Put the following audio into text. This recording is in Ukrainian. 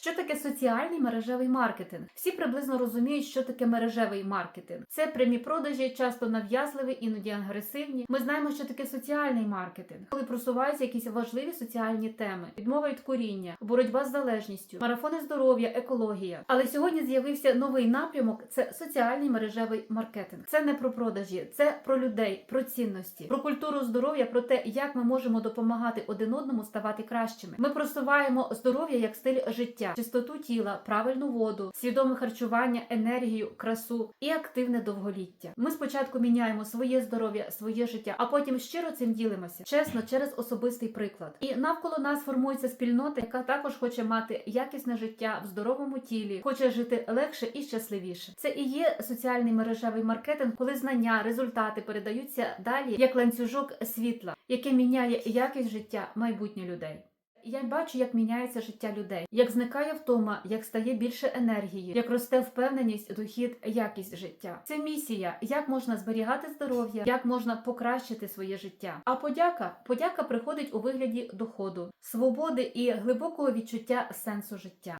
Що таке соціальний мережевий маркетинг? Всі приблизно розуміють, що таке мережевий маркетинг. Це прямі продажі, часто нав'язливі, іноді агресивні. Ми знаємо, що таке соціальний маркетинг, коли просуваються якісь важливі соціальні теми, відмова від куріння, боротьба з залежністю, марафони здоров'я, екологія. Але сьогодні з'явився новий напрямок: це соціальний мережевий маркетинг. Це не про продажі, це про людей, про цінності, про культуру здоров'я, про те, як ми можемо допомагати один одному ставати кращими. Ми просуваємо здоров'я як стиль життя, чистоту тіла, правильну воду, свідоме харчування, енергію, красу і активне довголіття. Ми спочатку міняємо своє здоров'я, своє життя, а потім щиро цим ділимося, чесно, через особистий приклад. І навколо нас формується спільнота, яка також хоче мати якісне життя в здоровому тілі, хоче жити легше і щасливіше. Це і є соціальний мережевий маркетинг, коли знання, результати передаються далі як ланцюжок світла, яке міняє якість життя майбутніх людей. Я бачу, як міняється життя людей, як зникає втома, як стає більше енергії, як росте впевненість, дохід, якість життя. Це місія, як можна зберігати здоров'я, як можна покращити своє життя. А подяка, подяка приходить у вигляді доходу, свободи і глибокого відчуття сенсу життя.